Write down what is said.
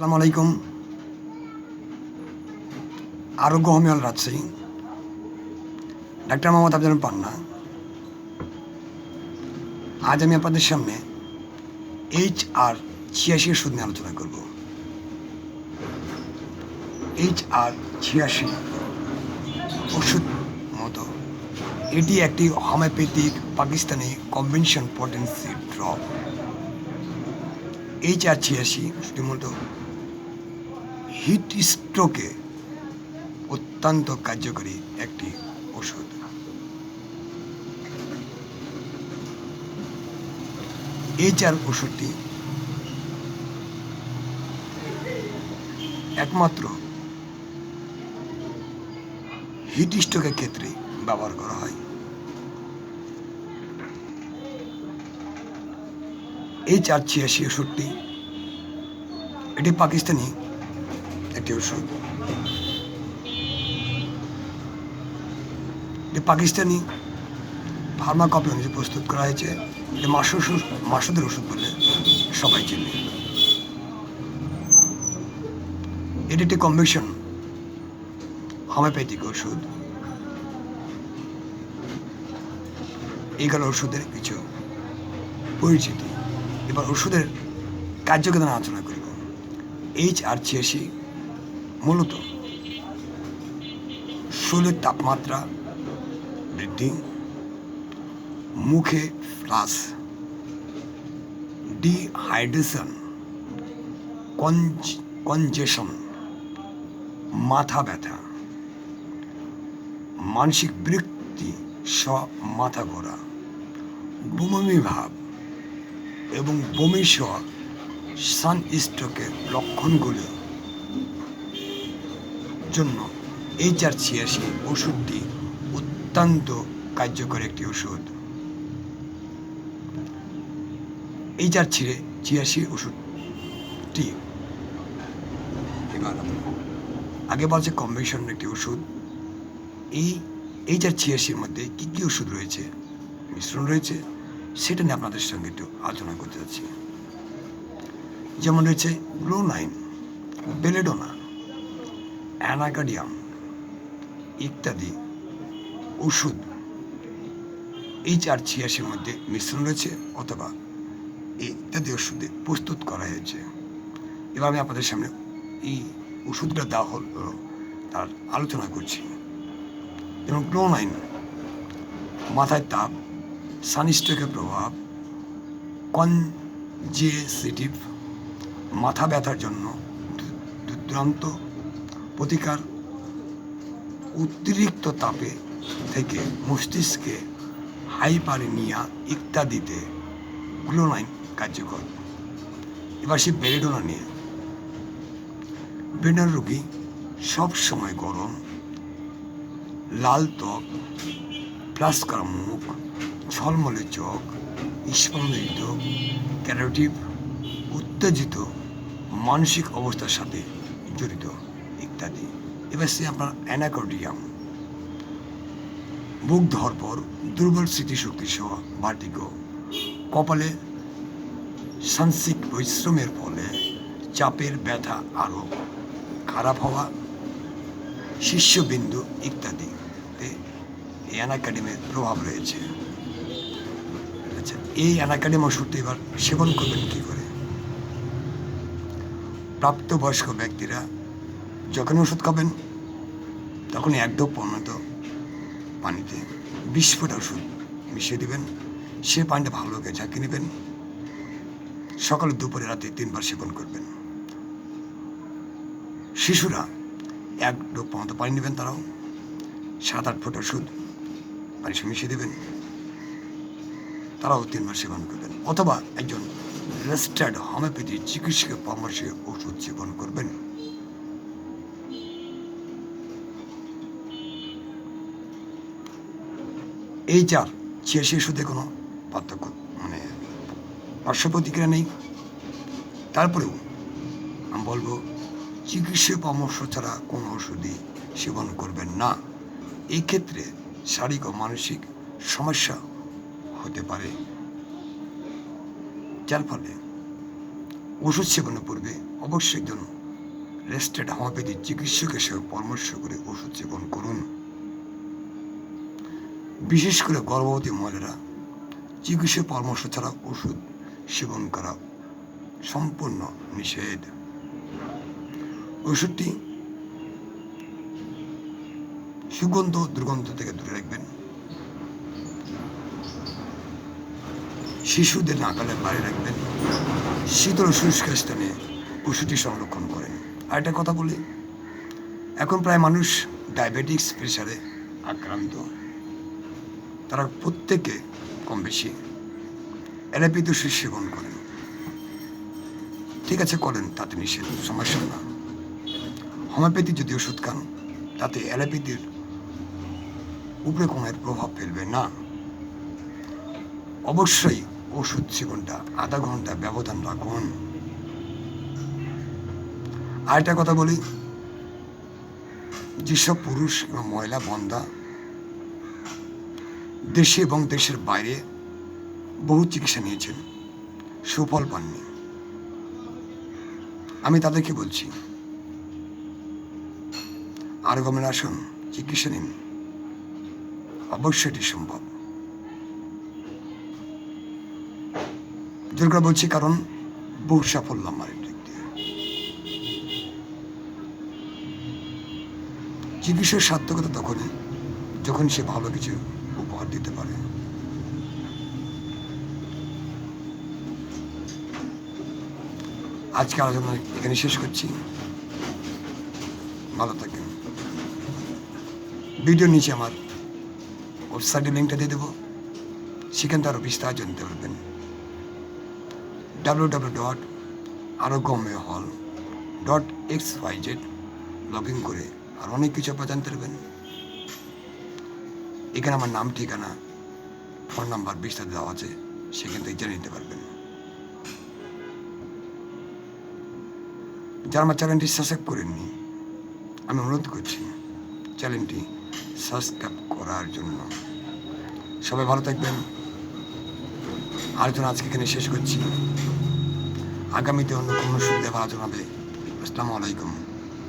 আসসালামু আলাইকুম। আরোগ্য হোমিয়াল রাজশাহী ডাক্তার মোহাম্মদ আফজাল পান্না। আজ আমি আপনাদের সামনে এইচ আর ছিয়াশি ওষুধ নিয়ে আলোচনা করব। এইচ আর ছিয়াশি ওষুধ মতো। এটি একটি homeopathic Pakistani convention potency drop. H R ছিয়াশি সেটি মূলত হিট স্ট্রোকে অত্যন্ত কার্যকরী একটি ওষুধ এইচ আর ওষুধটি একমাত্র হিট স্ট্রোকের ক্ষেত্রে ব্যবহার করা হয়। এই চার ছিয়াশি ওষুধটি এটি পাকিস্তানি ওষুধ এটি পাকিস্তানি ফার্মা কপি অনুযায়ী প্রস্তুত করা হয়েছে মাসুদ মাসুদের ওষুধ বলে সবাই চেনে। এটি একটি কম্বিনেশন হোমিওপ্যাথিক ওষুধ। এইগুলো ওষুধের কিছু পরিচিতি। এবার ওষুধের কার্যকারিতা নিয়ে আলোচনা করব এইচ আর ছিয়াশি মূলত শরীরের তাপমাত্রা বৃদ্ধি, মুখে ফ্লাস, ডিহাইড্রেশন কনজেশন, মাথা ব্যথা, মানসিক বৃত্তি স মাথা ঘোরা, বমি ভাব এবং বমি সান স্ট্রোকের লক্ষণগুলি জন্য এইচ আর ছিয়াশি ওষুধটি অত্যন্ত কার্যকর একটি ওষুধ। এইচ আর ছিঁড়ে ছিয়াশি ওষুধটি এবার আগে বলছে কম্বিনেশন একটি ওষুধ। এই এইচ আর ছিয়াশির মধ্যে কী কী ওষুধ রয়েছে, মিশ্রণ রয়েছে, সেটা নিয়ে আপনাদের সঙ্গে একটু আলোচনা করতে যাচ্ছি। যেমন রয়েছে গ্লোনাইন বেলেডোনা অ্যানাকাডিয়াম ইত্যাদি ওষুধ। এই চার ছিয়াশির মধ্যে মিশ্রণ রয়েছে অথবা ইত্যাদি ওষুধে প্রস্তুত করা হয়েছে। এবার আমি আপনাদের সামনে এই ওষুধগুলো দেওয়া হল, তার আলোচনা করছি। যেমন গ্লোনাইন মাথায় তাপ সানস্ট্রোকের প্রভাব, কনজেসিটিভ, মাথা ব্যথার জন্য দুর্দান্ত প্রতিকার অতিরিক্ত তাপে থেকে মস্তিষ্কে হাইপারনিয়া ইত্যাদিতে গ্লোনাইন কার্যকর। এবার সে বেরিডোনা নিয়ে। বেডার রোগী সব সময় গরম, লাল ত্বক প্লাস করা মুখ, ঝলমলে চোখ, স্পন্দিত, ক্যারোটিভ, উত্তেজিত, মানসিক অবস্থার সাথে জড়িত। ইত্যাদি। এবার সে আপনার অ্যানাকোডিয়াম বুক ধরপর দুর্বল স্মৃতিশক্তি সহ ভার্টিগো কপালে সাংসিক পরিশ্রমের ফলে চাপের ব্যথা আরও খারাপ হওয়া, শীর্ষবিন্দু ইত্যাদি এই অ্যানাকাডেমির প্রভাব রয়েছে। আচ্ছা এই অ্যানাকাডেমি ওষুধটি এবার সেবন করবেন কী করে? প্রাপ্তবয়স্ক ব্যক্তিরা যখন ওষুধ খাবেন তখন এক ডোপ পণ্যত পানিতে বিশ ফুট ওষুধ মিশিয়ে দেবেন। সে পানিটা ভালো করে ঝাঁকিয়ে নেবেন। সকালে দুপুরে রাতে তিনবার সেবন করবেন। শিশুরা এক ডোপ পর্যন্ত পানি নেবেন তারাও। সাত আট ফুট ওষুধ পানি সে মিশিয়ে দেবেন। তারাও তিন মাস সেবন করবেন। অথবা একজন রেজিস্টার্ড হোমিওপ্যাথি চিকিৎসকের পরামর্শে ওষুধ সেবন করবেন। এই চার ছিয়াশি ওষুধে কোনো পার্থক্য মানে পার্শ্ব প্রতিক্রিয়া নেই। তারপরেও আমি বলব, চিকিৎসা পরামর্শ ছাড়া কোনো ওষুধই সেবন করবেন না। এই ক্ষেত্রে শারীরিক ও মানসিক সমস্যা হতে পারে। যার ফলে ওষুধ সেবনের পূর্বে অবশ্যই একজন রেস্টেড হোমিওপ্যাথি চিকিৎসকের সঙ্গে পরামর্শ করে ওষুধ সেবন করুন। বিশেষ করে গর্ভবতী মহিলারা চিকিৎসা পরামর্শ ছাড়া ওষুধ সেবন করা সম্পূর্ণ নিষেধ। ওষুধটি সুগন্ধ দুর্গন্ধ থেকে দূরে রাখবেন। শিশুদের নাগালের বাইরে রাখবেন। শীতল শুষ্ক স্থানে ওষুধটি সংরক্ষণ করেন। আর একটা কথা বলি, এখন প্রায় মানুষ ডায়াবেটিক্স প্রেশারে আক্রান্ত। তারা প্রত্যেকে কম বেশি অ্যালোপ্যাথি ওষুধ সেবন করেন। ঠিক আছে, করেন, তাতে নিষেধ, সমস্যা না। হোমিওপ্যাথি যদি ওষুধ খান, তাতে অ্যালোপ্যাথির উপরে কোনো প্রভাব ফেলবে না। অবশ্যই ওষুধ সেবনটা আধা ঘণ্টা ব্যবধান রাখুন। আরেকটা কথা বলি, যেসব পুরুষ এবং মহিলা বন্ধা দেশে এবং দেশের বাইরে বহু চিকিৎসা নিয়েছেন। সুফল পাননি। আমি তাদেরকে বলছি, আর গমের আসুন, চিকিৎসা নিন। অবশ্যই এটি সম্ভব। দুর্গা বলছি কারণ বহু সাফল্য আমার দিক দিয়ে। চিকিৎসার সার্থকতা তখনই যখন সে ভালো কিছু উপহার দিতে পারে। আজকে আলোচনা এখানে শেষ করছি। ভালো থাকেন। ভিডিও নিচে আমার ওয়েবসাইটের লিঙ্কটা দিয়ে দেবো। সেখান থেকে আরও বিস্তার জানতে পারবেন। W W dot Arogyamoy hall dot X Y Z log in করে আর অনেক কিছু আপনারা জানতে পারবেন। এখানে আমার নাম, ঠিকানা, ফোন নাম্বার বিস্তার দেওয়া আছে, সেখান থেকে জেনে নিতে পারবেন। যারা আমার চ্যানেলটি সাবস্ক্রাইব করেননি, আমি অনুরোধ করছি চ্যানেলটি সাবস্ক্রাইব করার জন্য। সবাই ভালো থাকবেন। আলোচনা আজকে এখানে শেষ করছি। আগামীতে অন্য কোনো সুবিধা আলোচনা হবে। আসসালামু আলাইকুম।